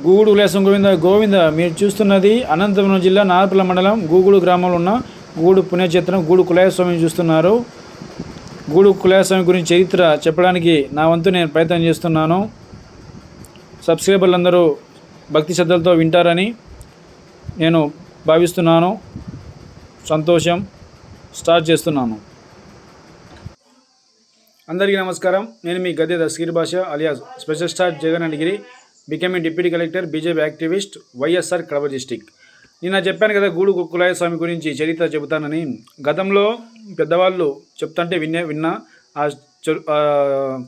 గూగుడు లేసం గోవింద గోవింద మీరు చూస్తున్నది అనంతపురం జిల్లా నారపల్ల మండలం గూగుడు గ్రామంలో ఉన్న గూడు పుణ్యక్షేత్రం గూడు కులాయస్వామిని చూస్తున్నారు. గూడు కులాయస్వామి గురించి చరిత్ర చెప్పడానికి నా వంతు నేను ప్రయత్నం చేస్తున్నాను. సబ్స్క్రైబర్లు అందరూ భక్తి శ్రద్ధలతో వింటారని నేను భావిస్తున్నాను. సంతోషం స్టార్ట్ చేస్తున్నాను. అందరికీ నమస్కారం. నేను మీ Gadde Dastagiri Basha alias special star Jagan అండిగిరి becoming deputy collector BJP activist YSR Kadapa district నిన్న చెప్పాను కదా గూడు కులాయ స్వామి గురించి చరిత్ర చెబుతానని. గతంలో పెద్దవాళ్ళు చెప్తుంటే విన్నే విన్నా ఆ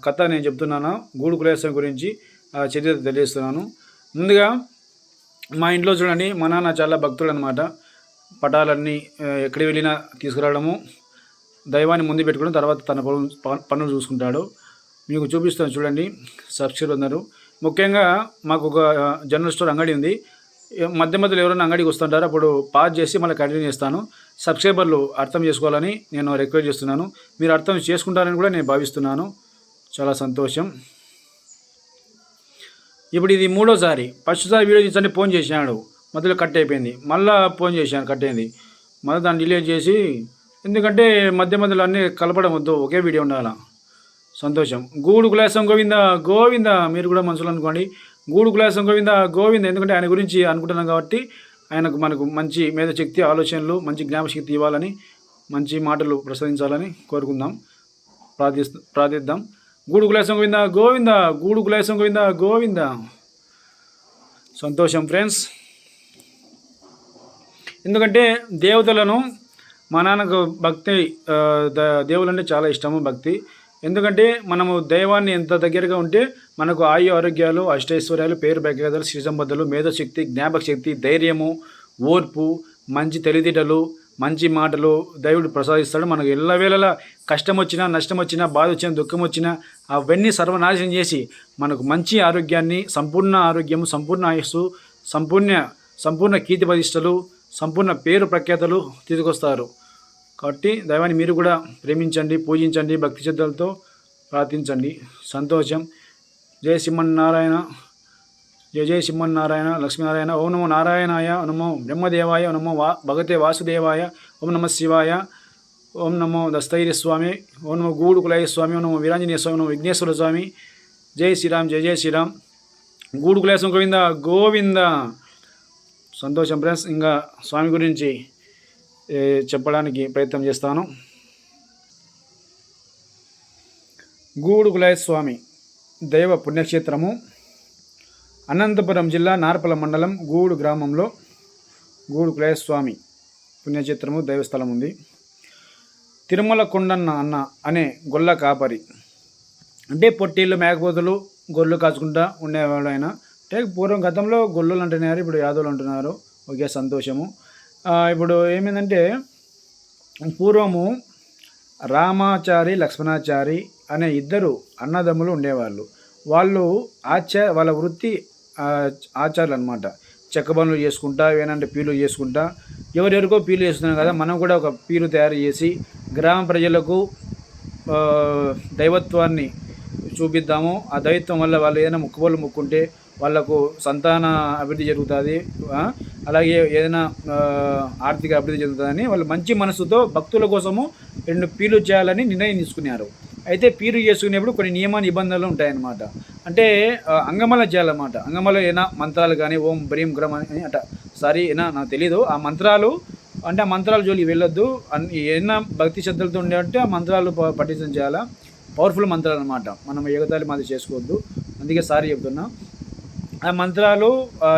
కథ నేను చెప్తున్నాను గూడు కులాయ స్వామి గురించి ఆ చరిత్ర తెలియజేస్తున్నాను. ముందుగా మా ఇంట్లో చూడండి మా నాన్న చాలా భక్తుడు అనమాట పటాలన్నీ ఆ, ఎక్కడికి వెళ్ళినా తీసుకురావడము దైవాన్ని ముందు పెట్టుకుని తర్వాత తన పనులు ప- పనులు చూసుకుంటాడు. మీకు చూపిస్తాను చూడండి సబ్స్క్రైబ్ అందరూ. ముఖ్యంగా మాకు ఒక జనరల్ స్టోర్ అంగడి ఉంది. మధ్య మధ్యలో ఎవరైనా అంగడికి వస్తుంటారు అప్పుడు పాజ్ చేసి మళ్ళీ కంటిన్యూ చేస్తాను. సబ్స్క్రైబర్లు అర్థం చేసుకోవాలని నేను రిక్వెస్ట్ చేస్తున్నాను. మీరు అర్థం చేసుకుంటారని కూడా నేను భావిస్తున్నాను. చాలా సంతోషం. ఇప్పుడు ఇది మూడోసారి ఫస్ట్సారి వీడియో తీసంటే ఫోన్ చేశాడు. మధ్యలో కట్ అయిపోయింది. మళ్ళీ ఫోన్ చేశాను కట్ అయింది. మళ్ళీ దాన్ని డిలే చేసి ఎందుకంటే మధ్య మధ్యలో అన్నీ కలపడం వద్దు. ఒకే వీడియో ఉండాలా? సంతోషం. గూడు కులాసం గోవింద గోవింద మీరు కూడా మనసులో అనుకోండి. గూడు కులాసం గోవింద గోవింద ఎందుకంటే ఆయన గురించి అనుకుంటున్నాం కాబట్టి ఆయనకు మనకు మంచి మేధశక్తి ఆలోచనలు మంచి జ్ఞాపశక్తి ఇవ్వాలని మంచి మాటలు ప్రసాదించాలని కోరుకుందాం. ప్రార్థిస్తూ ప్రార్థిద్దాం. గూడు కులాసం గోవింద గోవింద గూడు కులాసం గోవింద గోవింద. సంతోషం ఫ్రెండ్స్. ఎందుకంటే దేవతలను మా నాన్నకు భక్తి దేవులంటే చాలా ఇష్టము భక్తి. ఎందుకంటే మనము దైవాన్ని ఎంత దగ్గరగా ఉంటే మనకు ఆయు ఆరోగ్యాలు అష్టైశ్వర్యాలు పేరు ప్రఖ్యాతలు శ్రీ మేధోశక్తి జ్ఞాపక శక్తి ధైర్యము ఓర్పు మంచి తెలివితేటలు మంచి మాటలు దైవుడు ప్రసాదిస్తాడు. మనకు ఎల్లవేళలా కష్టం వచ్చినా నష్టం వచ్చినా బాధ వచ్చినా దుఃఖం వచ్చినా అవన్నీ సర్వనాశనం చేసి మనకు మంచి ఆరోగ్యాన్ని సంపూర్ణ ఆరోగ్యము సంపూర్ణ ఆయుస్సు సంపూర్ణ సంపూర్ణ కీర్తి ప్రతిష్టలు సంపూర్ణ పేరు ప్రఖ్యాతలు తీసుకొస్తారు. కాబట్టి దైవాన్ని మీరు కూడా ప్రేమించండి పూజించండి భక్తి శ్రద్ధలతో ప్రార్థించండి. సంతోషం. జయ సింహన్నారాయణ జయ జయ సింహన్నారాయణ లక్ష్మీనారాయణ. ఓం నమో నారాయణాయ. నమో బ్రహ్మదేవాయ. నమో వా భగతే వాసుదేవాయ. ఓం నమ శివాయ. ఓం నమో దస్తైర్య స్వామి ఓం నమో గూడు కులాయ స్వామి ఓం నమో వీరాంజనేయ స్వామి నమో విఘ్నేశ్వర స్వామి. జై శ్రీరామ్ జయ జయ శ్రీరామ్. గూడు కులాయ గోవింద. గోవింద. సంతోషం ఫ్రెండ్స్. ఇంకా స్వామి గురించి చెప్పడానికి ప్రయత్నం చేస్తాను. గూడు కులాయ స్వామి దైవ పుణ్యక్షేత్రము అనంతపురం జిల్లా నార్పల మండలం గూడు గ్రామంలో గూడు కులాయ స్వామి పుణ్యక్షేత్రము దైవస్థలం ఉంది. తిరుమల కొండన్న అన్న అనే గొల్ల కాపరి అంటే పొట్టేళ్ళు మేకపోతులు గొర్రెలు కాచుకుంటా ఉండేవాడు ఆయన అంటే పూర్వం గతంలో గొల్లులు అంటున్నారు ఇప్పుడు యాదవులు అంటున్నారు. ఒకే సంతోషము. ఇప్పుడు ఏమైందంటే పూర్వము రామాచారి లక్ష్మణాచారి అనే ఇద్దరు అన్నదమ్ములు ఉండేవాళ్ళు. వాళ్ళు ఆచార వాళ్ళ వృత్తి ఆచారాలు ఆచారులు అనమాట చెక్క పనులు చేసుకుంటా ఏనంటే పీలు చేసుకుంటా. ఎవరెవరికో పీలు చేస్తున్నాం కదా మనం కూడా ఒక పీలు తయారు చేసి గ్రామ ప్రజలకు దైవత్వాన్ని చూపిద్దాము. ఆ దైవత్వం వల్ల వాళ్ళు ఏదైనా ముక్కుబళ్ళు ముక్కుంటే వాళ్ళకు సంతాన అభివృద్ధి జరుగుతుంది అలాగే ఏదైనా ఆర్థిక అభివృద్ధి జరుగుతుందని వాళ్ళు మంచి మనసుతో భక్తుల కోసము రెండు పీలు చేయాలని నిర్ణయం తీసుకున్నారు. అయితే పీరు చేసుకునేప్పుడు కొన్ని నియమ నిబంధనలు ఉంటాయన్నమాట. అంటే అంగమల చేయాలన్నమాట. అంగమల ఏనా మంత్రాలు కానీ ఓం బ్రీం గ్రహం అని అట. సారీ ఏనా నాకు తెలీదు. ఆ మంత్రాలు అంటే ఆ మంత్రాలు జోలికి వెళ్ళొద్దు. అన్- ఏదైనా భక్తి శ్రద్ధలతో ఉండే ఆ మంత్రాలు పఠించడం చేయాలా? పవర్ఫుల్ మంత్రాలు అనమాట మనం ఎగతాళి మాది చేసుకోవద్దు. అందుకే సారీ చెప్తున్నా. ఆ మంత్రాలు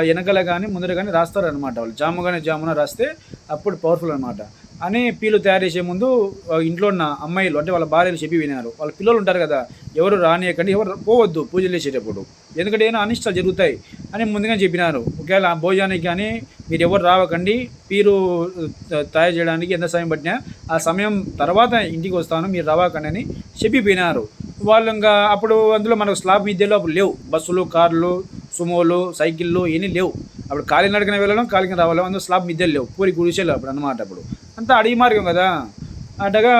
వెనకల కానీ ముందర కానీ రాస్తారు అనమాట వాళ్ళు. జాముగానే జామున రాస్తే అప్పుడు పవర్ఫుల్ అనమాట అని పీలు తయారు చేసే ముందు ఇంట్లో ఉన్న అమ్మాయిలు అంటే వాళ్ళ భార్యలు చెప్పి వినారు వాళ్ళ పిల్లలు ఉంటారు కదా ఎవరు రానియకండి ఎవరు పోవద్దు పూజలు చేసేటప్పుడు. ఎందుకంటే ఏమైనా అనిష్టాలు జరుగుతాయి అని ముందుగా చెప్పినారు. ఒకవేళ ఆ భోజనానికి కానీ మీరు ఎవరు రావకండి పీరు తయారు చేయడానికి ఎంత సమయం పట్టినా ఆ సమయం తర్వాత ఇంటికి వస్తాను మీరు రావకండి అని చెప్పిపోయినారు వాళ్ళు ఇంకా అప్పుడు అందులో మనకు స్లాబ్ విద్యలో అప్పుడు లేవు. బస్సులు కార్లు సుమోలు సైకిళ్ళు ఏమీ లేవు. అప్పుడు కాలినడకన వెళ్ళడం కాలికి రావాలి అందులో స్లాబ్ మిద్దెలు లేవు. పూరి గుడిసెలు అప్పుడు అన్నమాట అప్పుడు. అంతా అడిగి మార్గం కదా. అట్టగా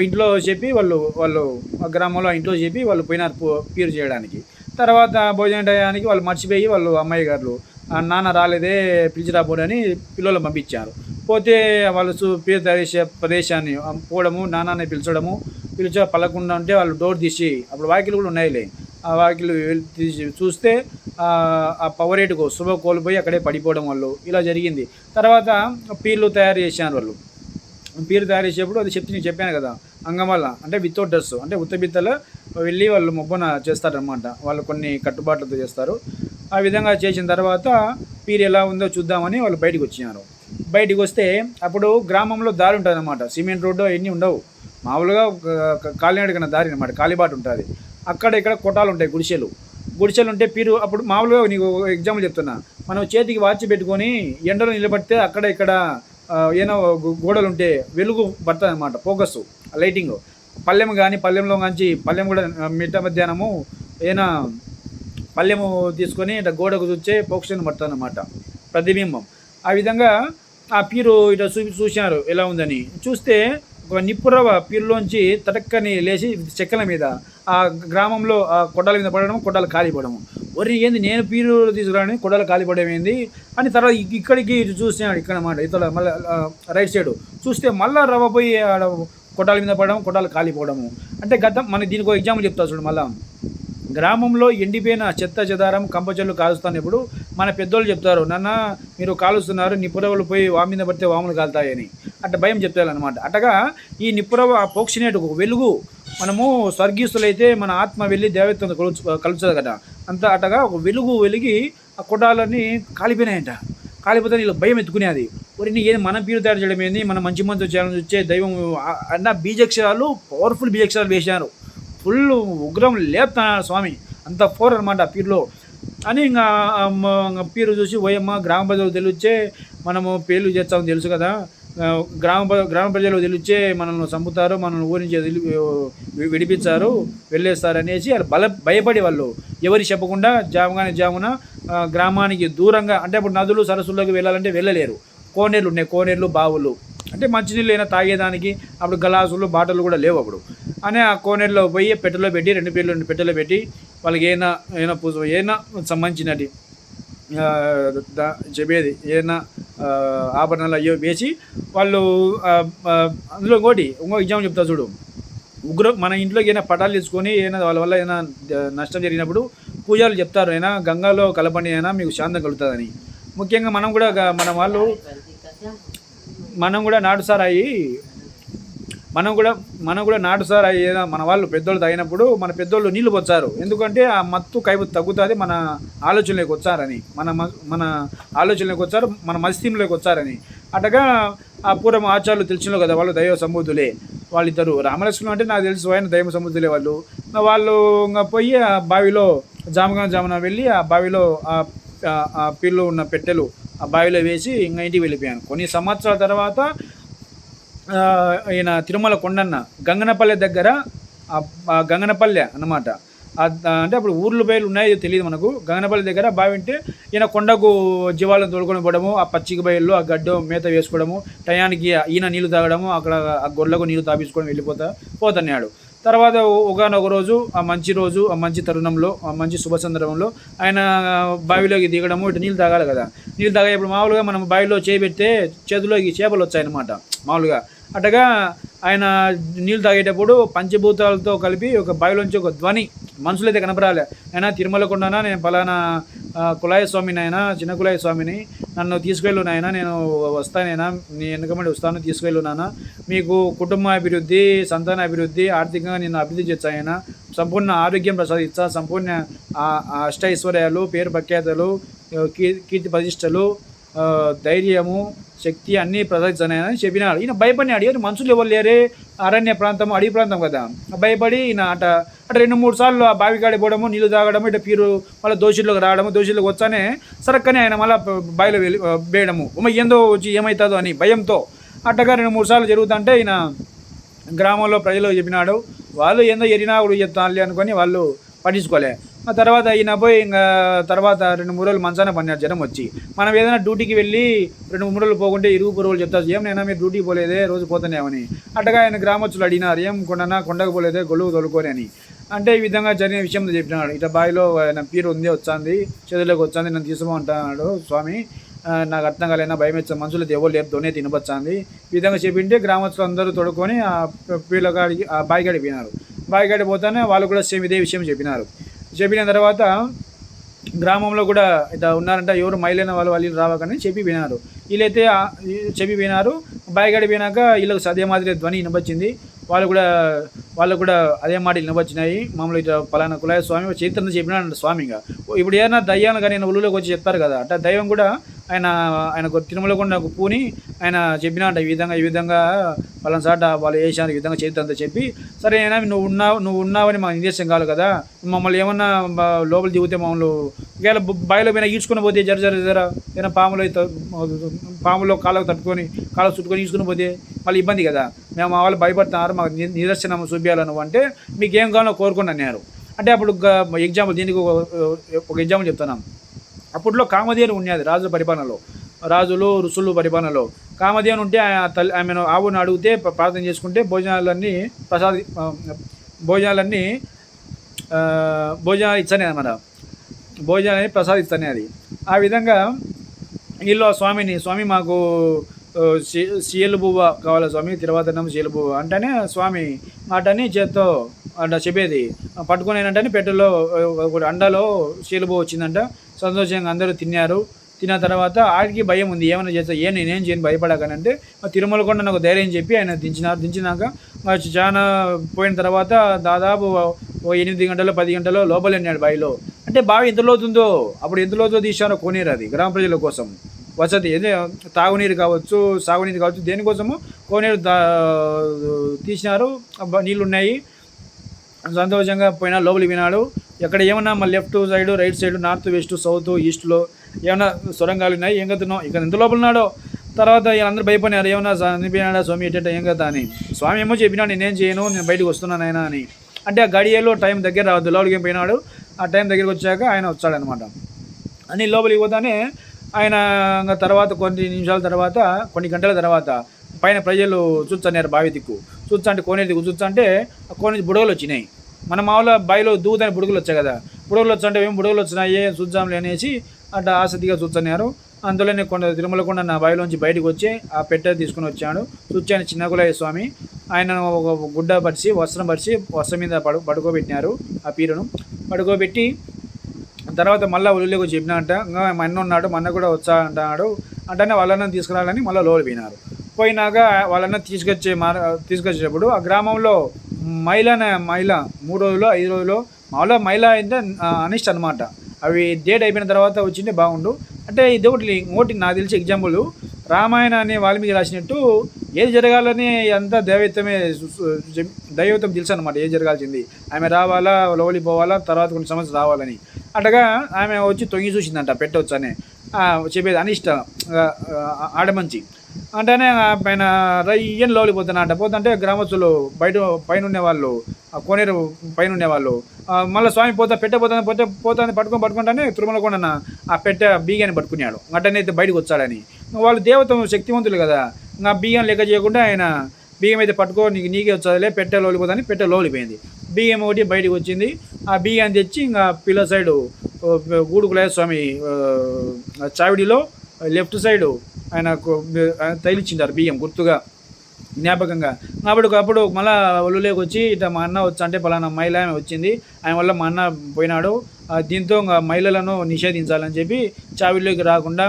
ఇంట్లో చెప్పి వాళ్ళు వాళ్ళు ఆ గ్రామంలో ఇంట్లో చెప్పి వాళ్ళు పోయినారు పూ- పీరు చేయడానికి. తర్వాత భోజనం టయానికి వాళ్ళు మర్చిపోయి వాళ్ళు అమ్మాయి గారు "ఆ, నాన్న రాలేదే పిలిచి రాబోడని పిల్లలు పంపించారు. పోతే వాళ్ళు చూ పేరు ప్రదేశ ప్రదేశాన్ని పోవడము నాన్నని పిలిచడము పిలిచ పలకుండా ఉంటే వాళ్ళు డోర్ తీసి అప్పుడు వాకిలు కూడా ఉన్నాయిలే. ఆ వాకిలు తీసి చూస్తే ఆ, పవర్ రేటుకు శుభ కోల్పోయి అక్కడే పడిపోవడం వల్ల ఇలా జరిగింది. తర్వాత పీర్లు తయారు చేశారు వాళ్ళు. పీరు తయారు చేసేప్పుడు అది చెప్తే నేను చెప్పాను కదా అంగమల్ల అంటే వితౌట్ డ్రెస్ అంటే ఉత్తబిత్తలో వెళ్ళి వాళ్ళు మొబ్బన చేస్తారనమాట వాళ్ళు కొన్ని కట్టుబాట్లతో చేస్తారు. ఆ విధంగా చేసిన తర్వాత పీరు ఎలా ఉందో చూద్దామని వాళ్ళు బయటికి వచ్చినారు. బయటికి వస్తే అప్పుడు గ్రామంలో దారి ఉంటుంది అనమాట సిమెంట్ రోడ్డు అవన్నీ ఉండవు. మామూలుగా ఒక కాలినడకన దారి అనమాట కాలిబాటు ఉంటుంది. అక్కడ ఇక్కడ కొట్టాలు ఉంటాయి గుడిసెలు గుడిసెలు ఉంటే పీరు అప్పుడు మామూలుగా నీకు ఎగ్జాంపుల్ చెప్తున్నా. మనం చేతికి వాచ్ పెట్టుకొని ఎండలో నిలబడితే అక్కడ ఇక్కడ ఏదో గోడలు ఉంటే వెలుగు పడుతుంది అనమాట ఫోకస్ లైటింగ్. పల్లెం కానీ పల్లెంలో కాంచి పల్లెం కూడా మిట్ట మధ్యాహ్నము ఏనా పల్లెము తీసుకొని ఇట్లా గోడకు చూచే పోక్షణ పడుతుంది అనమాట ప్రతిబింబం. ఆ విధంగా ఆ పీరు ఇట్లా చూ చూశారు ఎలా ఉందని. చూస్తే ఒక నిప్పురవ పీరులోంచి తటక్కని లేచి చెక్కల మీద ఆ గ్రామంలో ఆ కొడ్డల మీద పడడం కొడ్డలు కాలిపోవడము. ఒరి ఏంది? నేను పీరు తీసుకురాని కొడ్డలు కాలిపోవడం ఏంది? అని తర్వాత ఇక్కడికి ఇటు చూసినాడు ఇక్కడ అన్నమాట ఇతర మళ్ళీ రైట్ సైడ్ చూస్తే మళ్ళా రవ్వ పోయి ఆడ కొట్టాల మీద పడడం కొట్టాలు కాలిపోవడము. అంటే గతం మన దీనికి ఒక ఎగ్జాంపుల్ చెప్తా చూడు మళ్ళా. గ్రామంలో ఎండిపోయిన చెత్త చెదారం కంపచెల్లు కాలుస్తున్నప్పుడు మన పెద్దోళ్ళు చెప్తారు నాన్న మీరు కాలుస్తున్నారు నిప్పురవలు పోయి వామి మీద పడితే వాములు కాలుతాయని. అట్ట భయం చెప్తారనమాట అట్టగా ఈ నిప్పురవ పోక్షినేటు ఒక వెలుగు మనము స్వర్గీస్తులైతే మన ఆత్మ వెళ్ళి దేవత్వం కలుచు కలుచదు కదా. అంత అట్టగా ఒక వెలుగు వెలిగి ఆ కుటాలన్నీ కాలిపోయినాయంట. కాలిపోతే వీళ్ళు భయం ఎత్తుకునేది. నీ ఏది మనం పీరు తయారు చేయడం ఏంది? మన మంచి మంచి చేయాలని వచ్చే దైవం అన్న బీజక్షరాలు పవర్ఫుల్ బీజక్షరాలు వేశారు ఫుల్ ఉగ్రం లేపుతున్నాడు స్వామి. అంత ఫోర్ అనమాట ఆ పీరులో. అని ఇంకా ఇంకా పీరు చూసి ఓయమ్మ గ్రామ ప్రజలు తెలివచ్చే మనము పేర్లు చేస్తామని తెలుసు కదా. గ్రామ గ్రామ ప్రజలు వదిలిచ్చే మనల్ని చంపుతారు మనల్ని ఊరి నుంచి వదిలి విడిపించారు వెళ్ళేస్తారు అనేసి వాళ్ళు బల భయపడి వాళ్ళు. ఎవరి చెప్పకుండా జాముగానే జామున గ్రామానికి దూరంగా అంటే ఇప్పుడు నదులు సరస్సుల్లోకి వెళ్ళాలంటే వెళ్ళలేరు. కోనేర్లు ఉన్నాయి కోనేర్లు బావులు. అంటే మంచినీళ్ళు అయినా తాగేదానికి అప్పుడు గలాసులు బాటలు కూడా లేవు అప్పుడు. అని ఆ కోనేరులో పోయి పెట్టెలో పెట్టి రెండు పేర్లు రెండు పెట్టెలో పెట్టి వాళ్ళకి ఏనా ఏనా పూజ ఏనా సంబంధించినది చెప్పేది ఏదైనా ఆభరణాలు అయ్యో వేసి వాళ్ళు అందులో ఇంకోటి ఇంకో ఎగ్జామ్ చెప్తా చూడు. ఉగ్ర మన ఇంట్లోకి ఏమైనా పటాలు తీసుకొని ఏమైనా వాళ్ళ వల్ల ఏమైనా నష్టం జరిగినప్పుడు పూజలు చెప్తారు అయినా గంగాలో కలపండి అయినా మీకు శాంతం కలుగుతుందని. ముఖ్యంగా మనం కూడా మన వాళ్ళు మనం కూడా నాటుసారాయి మనం కూడా మనం కూడా నాటు సార్ ఏదైనా మన వాళ్ళు పెద్దోళ్ళు తాగినప్పుడు మన పెద్దోళ్ళు నీళ్ళు వచ్చారు ఎందుకంటే ఆ మత్తు కైపు తగ్గుతుంది మన ఆలోచనలోకి వచ్చారని. మన మన ఆలోచనలోకి వచ్చారు మన మస్తింలోకి వచ్చారని. అటగా ఆ పూర్వం ఆచార్యులు తెలిసిన కదా వాళ్ళు దైవ సంబుద్ధులే. వాళ్ళిద్దరు రామలక్ష్మణులు అంటే నాకు తెలుసు ఆయన దైవ సంబుద్ధులే వాళ్ళు. వాళ్ళు ఇంకా పోయి ఆ బావిలో జామగా జామున వెళ్ళి ఆ బావిలో ఆ పిల్లలు పిల్లు ఉన్న పెట్టెలు ఆ బావిలో వేసి ఇంకా ఇంటికి వెళ్ళిపోయాను. కొన్ని సంవత్సరాల తర్వాత ఈయన తిరుమల కొండన్న గంగనపల్లె దగ్గర ఆ గంగనపల్లె అన్నమాట. అంటే అప్పుడు ఊర్లు బయలు ఉన్నాయో తెలియదు మనకు. గంగనపల్లి దగ్గర బావి ఉంటే ఈయన కొండకు జీవాలను తోడుకొని పోవడము ఆ పచ్చిక బయళ్ళు ఆ గడ్డ మేత వేసుకోవడము టయానికి ఈయన నీళ్ళు తాగడము అక్కడ ఆ గొర్రెలకు నీళ్ళు తాపించుకొని వెళ్ళిపోతా పోతున్నాడు. తర్వాత ఒకనొక రోజు ఆ మంచి రోజు ఆ మంచి తరుణంలో ఆ మంచి శుభ సందర్భంలో ఆయన బావిలోకి దిగడము ఇటు నీళ్ళు తాగాలి కదా. నీళ్ళు తాగేప్పుడు మామూలుగా మనం బావిలో చేపెడితే చేతిలోకి చేపలు వచ్చాయన్నమాట మామూలుగా. అట్టగా ఆయన నీళ్ళు తాగేటప్పుడు పంచభూతాలతో కలిపి ఒక బావిలోంచి ఒక ధ్వని మనుషులైతే కనపరాలే అయినా తిరుమల కొండనా నేను పలానా కులాయ స్వామిని అయినా చిన్న కులాయ స్వామిని నన్ను తీసుకెళ్ళు నాయన నేను వస్తానైనా నీ వెనకబడి వస్తాను తీసుకెళ్ళు నాన్న మీకు కుటుంబ అభివృద్ధి సంతాన అభివృద్ధి ఆర్థికంగా నేను అభివృద్ధి చేస్తాయన సంపూర్ణ ఆరోగ్యం ప్రసాదిస్తా సంపూర్ణ అష్ట ఐశ్వర్యాలు పేరు ప్రఖ్యాతలు కీర్తి ప్రతిష్టలు ధైర్యము శక్తి అన్నీ ప్రసాదించానని చెప్పినాడు. ఈయన భయపడి అడిగారు మనుషులు ఎవరు లేరే? అరణ్య ప్రాంతం అడవి ప్రాంతం కదా. భయపడి ఈయన అట అటు రెండు మూడు సార్లు ఆ బావి కాడిపోవడము నీళ్ళు తాగడము ఇటు పీరు మళ్ళీ దోషుల్లోకి రావడము దోషుల్లోకి వచ్చానే సరక్కనే ఆయన మళ్ళీ బావిలో వెళ్ళి వేయడము. ఏందో వచ్చి ఏమవుతుందో అని భయంతో అట్టగా రెండు మూడు సార్లు జరుగుతుంటే ఈయన గ్రామంలో ప్రజలు చెప్పినాడు వాళ్ళు ఏందో ఎరినా కూడా అనుకొని వాళ్ళు పట్టించుకోలే. ఆ తర్వాత ఈయన పోయి ఇంకా తర్వాత రెండు మూడు రోజులు మంచాన పడినాడు జనం వచ్చి. మనం ఏదైనా డ్యూటీకి వెళ్ళి రెండు మూడు రోజులు పోకుంటే ఇరుగు పొరుగులు చెప్తారు ఏం నేను మీరు డ్యూటీకి పోలేదే రోజు పోతున్నామని అట్టగా ఆయన గ్రామస్తులు అడిగినారు ఏం కొండనా కొండకు పోలేదే గొలువు తొలుకోని అని. అంటే ఈ విధంగా జరిగిన విషయం చెప్పినాడు. ఇట్లా బావిలో ఆయన పీరు ఉంది వచ్చింది చేతుల్లోకి వచ్చింది నన్ను తీసుకోమంటున్నాడు స్వామి. నాకు అర్థం కాలేనా భయం వచ్చే మనుషులు ఎవరు లేపు దొనే తినవచ్చాంది ఈ విధంగా చెప్పింటే గ్రామస్తులు అందరూ తొడుక్కొని ఆ పీర్ల కాడికి ఆ బాయికాడికి పోయినారు బాయికాడికి పోతానే వాళ్ళు కూడా సేమ్ ఇదే విషయం చెప్పినారు. చెప్పిన తర్వాత గ్రామంలో కూడా ఇట్లా ఉన్నారంట ఎవరు మైలైన వాళ్ళు వాళ్ళు రావకని చెప్పి వినారు వీళ్ళైతే చెప్పి వినారు బాయిగడి పోయినాక వీళ్ళకి సదే మాదిరి ధ్వని వినబచ్చింది వాళ్ళు కూడా వాళ్ళు కూడా అదే మాట వినబచ్చినాయి మామూలు ఇట్లా పలానా కులాయ స్వామి చరిత్రను చెప్పినాడు స్వామిగా ఇప్పుడు ఏదైనా దయ్యాన్ని కానీ ఆయన వచ్చి చెప్తారు కదా అంటే దైవం కూడా ఆయన ఆయన తిరుమల కొండ పూని ఆయన చెప్పినాడు ఈ విధంగా ఈ విధంగా వాళ్ళని సాట వాళ్ళు వేసారు ఈ విధంగా చేద్దాం అంత చెప్పి. సరే అయినా నువ్వు ఉన్నావు నువ్వు ఉన్నావని మాకు నిర్దేశం కాదు కదా. మమ్మల్ని ఏమన్నా లోపల దిగితే మమ్మల్ని ఒకవేళ బయలు పైన ఈడ్చుకుని పోతే జర జర జర ఏదైనా పాములు అయితే పాములో కాళ్ళకు తట్టుకొని కాళ్ళకు చుట్టుకొని ఈడ్చుకుని పోతే మళ్ళీ ఇబ్బంది కదా. మేము మా వాళ్ళు భయపడుతున్నారు మాకు నిదర్శనం చూపించాలను అంటే మీకు ఏం కావాలో కోరుకోండి అన్నారు. అంటే అప్పుడు ఎగ్జాంపుల్ దీనికి ఒక- ఒక ఎగ్జాంపుల్ చెప్తున్నాం. అప్పట్లో కామధేను ఉండేది రాజుల పరిపాలనలో. రాజులు ఋషులు పరిపాలనలో. కామధేను ఉంటే ఆ తల్లి ఆమెను ఆవును అడిగితే ప్రార్థన చేసుకుంటే భోజనాలన్నీ ప్రసాద భోజనాలన్నీ భోజనాలు ఇచ్చనే అన్నమాట. భోజనాలని ప్రసాదిస్తానే అది. ఆ విధంగా వీళ్ళు స్వామిని స్వామి మాకు ఆ, శీ- కావాలి స్వామి? తిరువాతనం శీలు అంటేనే స్వామి మాటని చేత్తో అంట చెప్పేది. పట్టుకొని పెట్టెలో ఒకటి అండలో శీలుబువ్వ వచ్చిందంట. సంతోషంగా అందరూ తిన్నారు. తిన్న తర్వాత ఆడికి భయం ఉంది. ఏమైనా చేస్తా ఏ నేనేం చేయను భయపడకనంటే మా తిరుమల కొండ నాకు ధైర్యం చెప్పి ఆయన దించినారు. దించినాక చాలా పోయిన తర్వాత దాదాపు ఎనిమిది గంటలు పది గంటలు లోపల వెళ్ళాడు బావిలో అంటే బావి ఎంత లోతుందో అప్పుడు ఎంత లోతులో తీశారో కోనేరు అది గ్రామ ప్రజల కోసం. వసతి ఏదే తాగునీరు కావచ్చు సాగునీరు కావచ్చు దేనికోసము కోనేరు తీసినారు. నీళ్ళు ఉన్నాయి. సంతోషంగా పోయినా లోపలికి వినాడు ఎక్కడ ఏమన్నా మా left side right side north west south ఈస్ట్లో ఏమైనా సొరంగాలు ఉన్నాయి? ఏం కదున్నావు ఇక్కడ ఎంత లోపల ఉన్నాడో? తర్వాత అందరూ భయపడినారు. ఏమన్నా చనిపోయినాడా స్వామి? ఎట్ట ఏం కదా అని. స్వామి ఏమో చెప్పినా నేనేం చేయను నేను బయటకు వస్తున్నాను ఆయన అని. అంటే ఆ గడియలో టైం దగ్గర రావద్దు లోపలికి ఏం పోయినాడు? ఆ టైం దగ్గరికి వచ్చాక ఆయన వచ్చాడనమాట. అని లోపలికి పోతానే ఆయన తర్వాత కొన్ని నిమిషాల తర్వాత కొన్ని గంటల తర్వాత పైన ప్రజలు చూచ్చన్నారు బావి దిక్కు. చూచ్చ అంటే కోనేరు దిక్కు. చూచ్చ అంటే ఆ కోనేరు బుడగలు వచ్చినాయి. మన మామూలుగా బయలు దూదని బుడగలు వచ్చాయి కదా. బుడగలు వచ్చంటే ఏం బుడగలు వచ్చినాయి చూద్దాంలే అనేసి అట్లా ఆసక్తిగా చూస్తున్నారు. అందులోనే కొండ తిరుమల కొండ నా బావిలోంచి బయటకు వచ్చి ఆ పెట్టె తీసుకుని వచ్చాడు. చూచాను చిన్నగులయ్య స్వామి. ఆయన ఒక గుడ్డ పరిచి వస్త్రం పరిచి వస్త్రం మీద పడు పడుకోబెట్టినారు ఆ పీరును. పడుకోబెట్టి తర్వాత మళ్ళీ ఊళ్ళోకి చెప్పినా అంట ఇంకా మా అన్న ఉన్నాడు మా అన్న కూడా వచ్చా అంటున్నాడు అంటేనే వాళ్ళన్న తీసుకురావాలని మళ్ళీ లోలు పోయినారు. పోయినాక వాళ్ళన్న తీసుకొచ్చే మా తీసుకొచ్చేటప్పుడు ఆ గ్రామంలో మహిళ అనే మహిళ మూడు రోజులు ఐదు రోజులు మామూలుగా మహిళ అయితే అనిష్ట అనమాట అవి డేట్ అయిపోయిన తర్వాత వచ్చింటే బాగుండు. అంటే ఇది ఒకటి ఇంకోటి నాకు తెలిసి ఎగ్జాంపుల్ రామాయణాన్ని వాల్మీకి రాసినట్టు ఏది జరగాలని అంతా దైవత్వమే దైవత్వం తెలుసు అనమాట ఏది జరగాల్సింది. ఆమె రావాలా లోపలి పోవాలా తర్వాత కొన్ని సమస్యలు రావాలని. అట్టగా ఆమె వచ్చి తొంగి చూసిందంట పెట్టవచ్చు అనే చెప్పేది అనిష్ట ఆడమంచి అంటేనే పైన రయ్యని లోపలికి అంట. పోతుంటే గ్రామస్తులు బయట పైన ఉండేవాళ్ళు ఆ కోనేరు పైన ఉండేవాళ్ళు మళ్ళీ స్వామి పోతా పెట్టే పోతాను పోతే పోతాను పట్టుకొని పట్టుకుంటానే తిరుమల కొండన ఆ పెట్టె బియ్యాన్ని పట్టుకున్నాడు. అట్టనే అయితే బయటకు వచ్చాడని. వాళ్ళు దేవత శక్తివంతులు కదా. ఇంకా బియ్యం లెక్క చేయకుండా ఆయన బియ్యం అయితే పట్టుకో నీకు నీకే వచ్చేదిలే పెట్టె లోలిపోదని పెట్టె లోలిపోయింది. బియ్యం ఒకటి బయటకు వచ్చింది. ఆ బియ్యాన్ని తెచ్చి ఇంకా పిల్ల సైడు గూడుకులయ స్వామి చావిడిలో లెఫ్ట్ సైడు ఆయనకు ఆయన తగిలిచ్చింటారు బియ్యం గుర్తుగా జ్ఞాపకంగా. అప్పుడు అప్పుడు మళ్ళా ఒళ్ళులోకి వచ్చి ఇట్లా మా అన్న వచ్చి అంటే పలానా మహిళ ఆమె వచ్చింది. ఆయన వల్ల మా అన్న పోయినాడు. దీంతో ఇంకా మహిళలను నిషేధించాలని చెప్పి చావిడిలోకి రాకుండా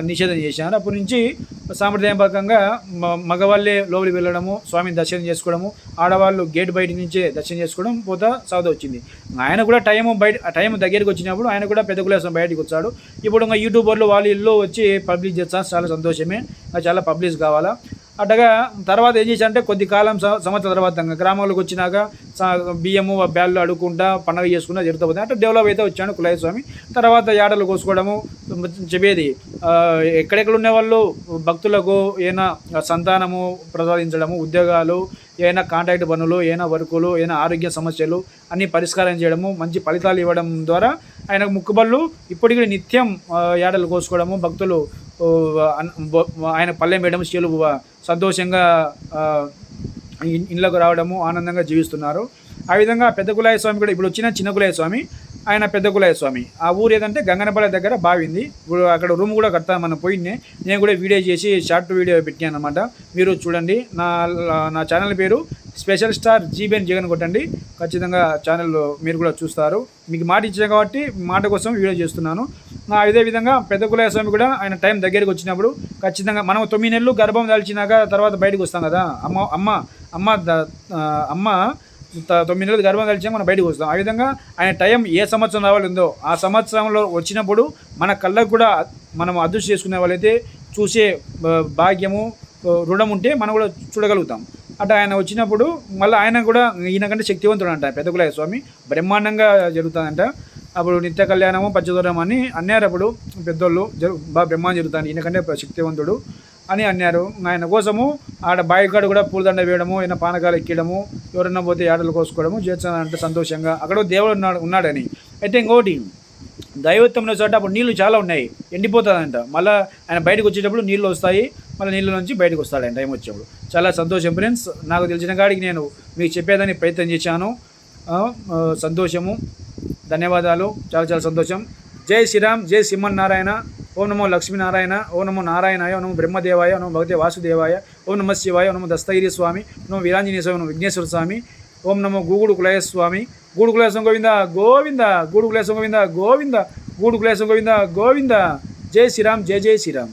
నిషేధం చేశారు. అప్పటి నుంచి సాంప్రదాయపరంగా మ- మగవాళ్ళే లోపలికి వెళ్ళడము స్వామిని దర్శనం చేసుకోవడము ఆడవాళ్ళు గేట్ బయట నుంచే దర్శనం చేసుకోవడం పోత సాగుతూ వచ్చింది. ఆయన కూడా టైం బయట టైం దగ్గరికి వచ్చినప్పుడు ఆయన కూడా పెద్ద కులాసం బయటకు వచ్చాడు. ఇప్పుడు ఇంకా యూట్యూబర్లు వాళ్ళు ఇల్లు వచ్చి పబ్లిష్ చేస్తారు. చాలా సంతోషమే. చాలా పబ్లిష్ కావాలా? అట్టగా తర్వాత ఏం చేశారంటే కొద్ది కాలం స- సంవత్సరం తర్వాత గ్రామంలోకి గ్రామాలకు వచ్చినాక బియ్యము బ్యాళ్ళు అడుక్కుంటా పండగ చేసుకుంటా జరుగుతూ పోతుంది అంటే డెవలప్ అయితే వచ్చాను కులయ్య స్వామి. తర్వాత యాడలు కోసుకోవడము చెప్పేది ఎక్కడెక్కడ ఉండే వాళ్ళు భక్తులకు ఏమైనా సంతానము ప్రసాదించడము ఉద్యోగాలు ఏమైనా కాంట్రాక్ట్ పనులు ఏమైనా వర్కులు ఏమైనా ఆరోగ్య సమస్యలు అన్ని పరిష్కారం చేయడము మంచి ఫలితాలు ఇవ్వడం ద్వారా ఆయనకు ముక్కుబళ్ళు ఇప్పటికీ నిత్యం యాడలు కోసుకోవడము భక్తులు ఆయన పల్లెం వేయడం శీలు సంతోషంగా ఇళ్ళకు రావడము ఆనందంగా జీవిస్తున్నారు. ఆ విధంగా పెద్ద కులాయ స్వామి కూడా ఇప్పుడు వచ్చిన చిన్న కులాయ స్వామి ఆయన పెద్ద కులాయ స్వామి. ఆ ఊరు ఏదంటే గంగనపల్లి దగ్గర బావింది. ఇప్పుడు అక్కడ రూమ్ కూడా కడతాను మనం పోయింది నేను కూడా వీడియో చేసి షార్ట్ వీడియో పెట్టాను అనమాట మీరు చూడండి. నా నా ఛానల్ పేరు స్పెషల్ స్టార్ జీబీఎన్ జగన్ కొట్టండి. ఖచ్చితంగా ఛానల్ మీరు కూడా చూస్తారు. మీకు మాట ఇచ్చాను కాబట్టి మాట కోసం వీడియో చేస్తున్నాను. ఇదే విధంగా పెద్ద కులాయ స్వామి కూడా ఆయన టైం దగ్గరికి వచ్చినప్పుడు ఖచ్చితంగా మనం తొమ్మిది నెలలు గర్భం దాల్చినాక తర్వాత బయటకు వస్తాం కదా. అమ్మ అమ్మ అమ్మ అమ్మ తొమ్మిది నెలలు గర్భం దాల్చినా మనం బయటకు వస్తాం. ఆ విధంగా ఆయన టైం ఏ సంవత్సరం రావాలిందో ఆ సంవత్సరంలో వచ్చినప్పుడు మన కళ్ళకు కూడా మనం అదృష్టి చేసుకునే వాళ్ళైతే చూసే భాగ్యము రుణం ఉంటే మనం కూడా చూడగలుగుతాం. అటు ఆయన వచ్చినప్పుడు మళ్ళీ ఆయన కూడా ఈయన కంటే శక్తివంతుడు అంట పెద్ద కులాయ స్వామి. బ్రహ్మాండంగా జరుగుతుందంట. అప్పుడు నిత్య కళ్యాణము పంచదూరం అని అన్నారు అప్పుడు పెద్దోళ్ళు. జరు బాగా బ్రహ్మాన్ జరుగుతాను ఈయనకంటే శక్తివంతుడు అని అన్నారు. ఆయన కోసము ఆడ బాయికాడు కూడా పూలదండ వేయడము ఈయన పానకాలు ఎక్కడము ఎవరన్నా పోతే ఆటలు కోసుకోవడము చేస్తానంటే సంతోషంగా అక్కడ దేవుడు ఉన్నాడు ఉన్నాడని. అయితే ఇంకోటి దైవత్వం చోట అప్పుడు నీళ్ళు చాలా ఉన్నాయి. ఎండిపోతుందంట. మళ్ళీ ఆయన బయటకు వచ్చేటప్పుడు నీళ్ళు వస్తాయి. మళ్ళీ నీళ్ళ నుంచి బయటకు వస్తాడు టైం వచ్చేప్పుడు. చాలా సంతోషం ఫ్రెండ్స్. నాకు తెలిసిన కాడికి నేను మీకు చెప్పేదాన్ని ప్రయత్నం చేశాను. సంతోషము. ధన్యవాదాలు. చాలా చాలా సంతోషం. జై శ్రీరామ్ జై సింహన్నారాయణ ఓం నమో లక్ష్మీనారాయణ. ఓం నమో నారాయణాయ. ఓం నమో బ్రహ్మదేవాయ. ఓం నమో భగవతే వాసుదేవాయ. ఓం నమ శివాయ. ఓం నమో దస్తగిరి స్వామి. నమో వీరాంజనేయ స్వామి. నమో విఘ్నేశ్వర స్వామి. ఓం నమో గూగుడు కులయ స్వామి. గూడు కులయసం గోవింద? గోవింద. గూడు కులయసం గోవింద? గోవింద. గూడు కులయసం గోవింద? గోవింద. జై శ్రీరామ్ జై జై శ్రీరామ్.